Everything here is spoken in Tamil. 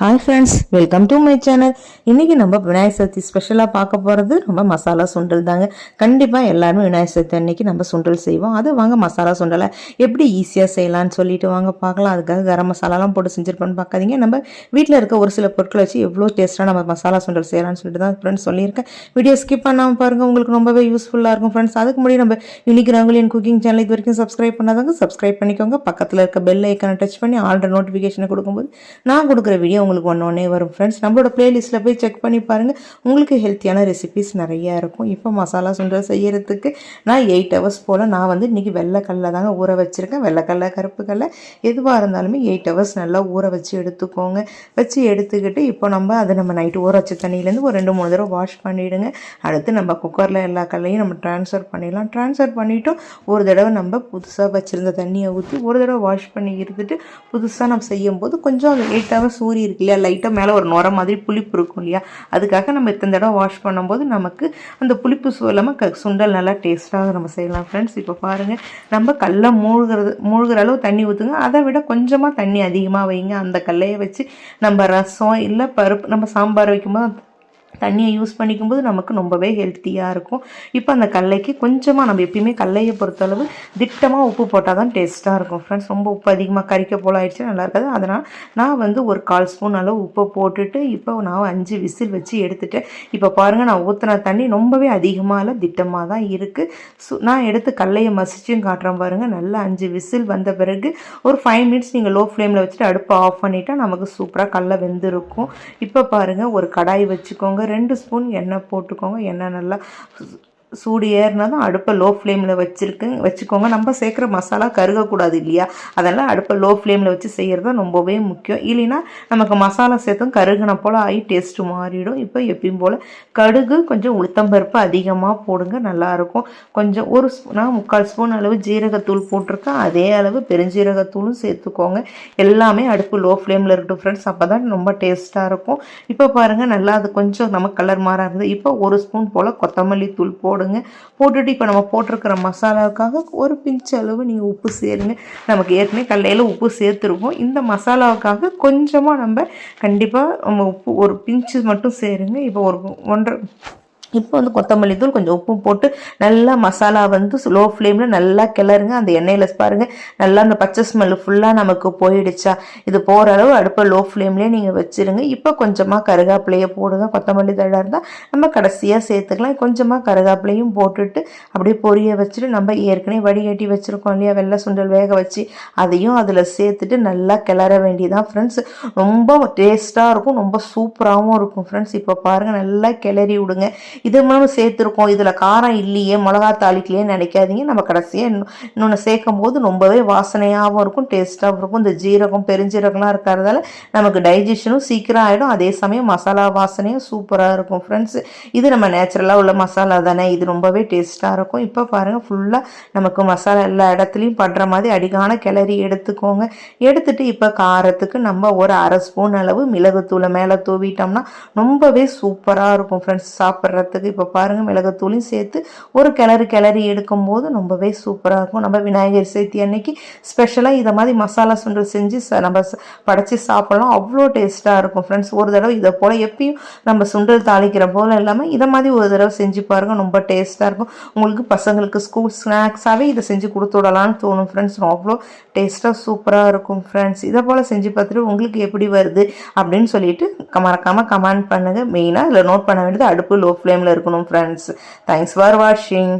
Hi friends welcome to my channel இன்றைக்கி நம்ம விநாயகர் சதுர்த்தி ஸ்பெஷலாக பார்க்க போகிறது நம்ம மசாலா சுண்டல் தாங்க. கண்டிப்பாக எல்லாருமே விநாயகர் சதுர்த்தி அன்னைக்கு நம்ம சுண்டல் செய்வோம். அது வாங்க மசாலா சுண்டலை எப்படி ஈஸியாக செய்யலான்னு சொல்லிட்டு வாங்க பார்க்கலாம். அதுக்காக கரம் மசாலாலாம் போட்டு செஞ்சுருப்போன்னு பார்க்காதீங்க. நம்ம வீட்டில் இருக்க ஒரு சில பொருட்களை வச்சு எவ்வளோ டேஸ்ட்டாக நம்ம மசாலா சுண்டல் செய்யலாம்னு சொல்லிட்டு தான் ஃப்ரெண்ட்ஸ் சொல்லியிருக்கேன். வீடியோ ஸ்கிப் பண்ணாமல் பாருங்கள் உங்களுக்கு ரொம்பவே யூஸ்ஃபுல்லாக இருக்கும் ஃப்ரெண்ட்ஸ் அதுக்கு முன்னாடி நம்ம யூனிக் ரங்கோலியன் குக்கிங் சேனல் இது வரைக்கும் சப்ஸ்கிரைப் பண்ணாதவங்க சப்ஸ்கிரைப் பண்ணிக்கோங்க. பக்கத்தில் இருக்க பெல் ஐக்கனை டச் பண்ணி ஆல்ரெடி நோட்டிஃபிகேஷனை கொடுக்கும்போது நான் கொடுக்குற வீடியோ உங்களுக்கு ஒன்று ஒன்றே வரும் ஃப்ரெண்ட்ஸ் நம்மளோட ப்ளேலிஸ்ட்டில் போய் செக் பண்ணி பாருங்கள் உங்களுக்கு ஹெல்த்தியான ரெசிபிஸ் நிறையா இருக்கும். இப்போ மசாலா சுண்டல் செய்கிறதுக்கு நான் எயிட் ஹவர்ஸ் போல் நான் வந்து இன்றைக்கி வெள்ளைக்கல்ல தாங்க ஊற வச்சுருக்கேன். வெள்ளைக்கல்ல கருப்பு கடலை எதுவாக இருந்தாலுமே எயிட் ஹவர்ஸ் நல்லா ஊற வச்சு எடுத்துக்கோங்க. வச்சு எடுத்துக்கிட்டு இப்போ நம்ம அதை நம்ம நைட்டு ஊற வச்ச தண்ணியிலேருந்து ஒரு ரெண்டு மூணு தடவை வாஷ் பண்ணிவிடுங்க அடுத்து நம்ம குக்கரில் எல்லா கல்லையும் நம்ம ட்ரான்ஸ்ஃபர் பண்ணிடலாம். ட்ரான்ஸ்ஃபர் பண்ணிவிட்டோம் ஒரு தடவை நம்ம புதுசாக வச்சுருந்த தண்ணியை ஊற்றி ஒரு தடவை வாஷ் பண்ணி இருந்துட்டு புதுசாக நம்ம செய்யும்போது கொஞ்சம் எயிட் ஹவர்ஸ் ஊறி இருக்கு. இல்லையா? லைட்டாக மேலே ஒரு நுர மாதிரி புளிப்பு இருக்கும் இல்லையா? அதுக்காக நம்ம இத்தனை தடவை வாஷ் பண்ணும்போது நமக்கு அந்த புளிப்பு சு இல்லாமல் க சுண்டல் நல்லா டேஸ்ட்டாக நம்ம செய்யலாம். ஃப்ரெண்ட்ஸ் இப்போ பாருங்கள் நம்ம கல்லை மூழ்கிறது மூழ்கிற அளவு தண்ணி ஊற்றுங்க அதை விட கொஞ்சமாக தண்ணி அதிகமாக வைங்க. அந்த கல்லையை வச்சு நம்ம ரசம் இல்லை பருப்பு நம்ம சாம்பார் வைக்கும்போது தண்ணியை யூஸ் பண்ணிக்கும்போது நமக்கு ரொம்பவே ஹெல்த்தியாக இருக்கும். இப்போ அந்த கடலைக்கு கொஞ்சமாக நம்ம எப்பயுமே கடலையை பொறுத்தளவு திட்டமாக உப்பு போட்டால் தான் டேஸ்ட்டாக இருக்கும். ஃப்ரெண்ட்ஸ் ரொம்ப உப்பு அதிகமாக கறிக்க போல் ஆயிடுச்சு நல்லா இருக்காது. அதனால் நான் வந்து ஒரு கால் ஸ்பூன் அளவு உப்பை போட்டுட்டு இப்போ நான் அஞ்சு விசில் வச்சு எடுத்துட்டேன். இப்போ பாருங்கள் நான் ஊற்றின தண்ணி ரொம்பவே அதிகமாக இல்லை திட்டமாக தான் இருக்குது ஸோ நான் எடுத்து கடலையை மசிச்சும் காட்டுறேன் பாருங்கள் நல்லா அஞ்சு விசில் வந்த பிறகு ஒரு ஃபைவ் மினிட்ஸ் நீங்கள் லோ ஃப்ளேமில் வச்சுட்டு அடுப்பை ஆஃப் பண்ணிட்டால் நமக்கு சூப்பராக கடலை வெந்திருக்கும். இப்போ பாருங்கள் ஒரு கடாய் வச்சுக்கோங்க ரெண்டு ஸ்பூன் எண்ணெய் போட்டுக்கோங்க. எண்ணெய் நல்லா சூடு ஏறினா தான் அடுப்பை லோ ஃப்ளேமில் வச்சுருக்கு வச்சுக்கோங்க. நம்ம சேர்க்குற மசாலா கருகக்கூடாது இல்லையா? அதெல்லாம் அடுப்பை லோ ஃப்ளேமில் வச்சு செய்கிறது தான் ரொம்பவே முக்கியம். இல்லைன்னா நமக்கு மசாலா சேர்த்தும் கருகின போல் ஆகி டேஸ்ட்டு மாறிடும். இப்போ எப்பயும் போல் கடுகு கொஞ்சம் உளுத்தம்பருப்பு அதிகமாக போடுங்க நல்லாயிருக்கும். கொஞ்சம் ஒரு நான் முக்கால் ஸ்பூன் அளவு ஜீரகத்தூள் போட்டிருக்கேன். அதே அளவு பெருஞ்சீரகத்தூளும் சேர்த்துக்கோங்க. எல்லாமே அடுப்பு லோ ஃப்ளேமில் இருக்கட்டும் ஃப்ரெண்ட்ஸ் அப்போ தான் ரொம்ப டேஸ்ட்டாக இருக்கும். இப்போ பாருங்கள் நல்லா அது கொஞ்சம் நமக்கு கலர் மாறாக இருந்தது. இப்போ ஒரு ஸ்பூன் போல் கொத்தமல்லி தூள் போட போடுங்க. போட்டுட்டு இப்போ நம்ம போட்டிருக்கிற மசாலாவுக்காக ஒரு பிஞ்ச் அளவு நீங்கள் உப்பு சேருங்க. நமக்கு ஏற்கனவே கல்லையில் உப்பு சேர்த்துருக்கோம். இந்த மசாலாவுக்காக கொஞ்சமாக நம்ம கண்டிப்பாக நம்ம உப்பு ஒரு பிஞ்சு மட்டும் சேருங்க. இப்போ ஒரு ஒன்றரை இப்போ வந்து கொத்தமல்லி தூள் கொஞ்சம் உப்பும் போட்டு நல்லா மசாலா வந்து லோ ஃப்ளேமில் நல்லா கிளறுங்க. அந்த எண்ணெயில் பாருங்கள் நல்லா அந்த பச்சை ஸ்மெல் ஃபுல்லாக நமக்கு போயிடுச்சா? இது போகிற அளவு அடுப்பை லோ ஃப்ளேம்லேயே நீங்கள் வச்சுருங்க. இப்போ கொஞ்சமாக கருகாப்பிலையை போடுங்க. கொத்தமல்லி தழை இருந்தால் நம்ம கடைசியாக சேர்த்துக்கலாம். கொஞ்சமாக கருகாப்பிலையும் போட்டுட்டு அப்படியே பொரிய வச்சுட்டு நம்ம ஏற்கனவே வடிகட்டி வச்சுருக்கோம் இல்லையா? வெள்ளை சுண்டல் வேக வச்சு அதையும் அதில் சேர்த்துட்டு நல்லா கிளற வேண்டியதான் ஃப்ரெண்ட்ஸ் ரொம்ப டேஸ்ட்டாக இருக்கும். ரொம்ப சூப்பராகவும் இருக்கும் ஃப்ரெண்ட்ஸ் இப்போ பாருங்கள் நல்லா கிளறி விடுங்க. இது மூலம் சேர்த்துருக்கோம். இதில் காரம் இல்லையே மிளகா நினைக்காதீங்க. நம்ம கடைசியாக இன்னொன்று சேர்க்கும் போது ரொம்பவே வாசனையாகவும் இருக்கும் டேஸ்ட்டாகவும் இருக்கும். இந்த ஜீரகம் பெருஞ்சீரகம்லாம் இருக்கிறதால நமக்கு டைஜஷனும் சீக்கிரம் ஆகிடும் அதே சமயம் மசாலா வாசனையும் சூப்பராக இருக்கும் ஃப்ரெண்ட்ஸ் இது நம்ம நேச்சுரலாக உள்ள மசாலா தானே. இது ரொம்பவே டேஸ்ட்டாக இருக்கும். இப்போ பாருங்கள் ஃபுல்லாக நமக்கு மசாலா எல்லா இடத்துலையும் படுற மாதிரி அடிகான கிளறி எடுத்துக்கோங்க. எடுத்துட்டு இப்போ காரத்துக்கு நம்ம ஒரு அரை ஸ்பூன் அளவு மிளகுத்தூளை மேலே தூவிட்டோம்னா ரொம்பவே சூப்பராக இருக்கும் ஃப்ரெண்ட்ஸ் சாப்பிட்றதுக்கு இப்போ பாருங்கள் மிளகுத்தூளையும் சேர்த்து ஒரு கிளறு கிளறி எடுக்கும்போது ரொம்பவே சூப்பராக இருக்கும். நம்ம விநாயகர் சதுர்த்தி அன்னைக்கு ஸ்பெஷலாக இதை மாதிரி மசாலா சுண்டல் செஞ்சு ச- நம்ம படைச்சி சாப்பிட்லாம். சாப்பிடலாம் அவ்வளோ டேஸ்ட்டாக இருக்கும் ஃப்ரெண்ட்ஸ் ஒரு தடவை இதை போல் எப்பயும் நம்ம சுண்டல் தாளிக்கிற போல் இல்லாமல் இதை மாதிரி ஒரு தடவை செஞ்சு பாருங்கள் ரொம்ப டேஸ்ட்டாக இருக்கும். உங்களுக்கு பசங்களுக்கு ஸ்கூல் ஸ்நாக்ஸாகவே இதை செஞ்சு கொடுத்து விடலான்னு தோணும் ஃப்ரெண்ட்ஸ் அவ்வளோ டேஸ்ட்டாக சூப்பராக இருக்கும் ஃப்ரெண்ட்ஸ் இதை போல் செஞ்சு பார்த்துட்டு உங்களுக்கு எப்படி வருது அப்படின்னு சொல்லிட்டு மறக்காமல் கமெண்ட் பண்ணுங்கள் மெயினாக இதில் நோட் பண்ண வேண்டியது அடுப்பு லோ டைமில் இருக்கணும் ஃப்ரெண்ட்ஸ் தேங்க்ஸ் ஃபார் வாட்சிங்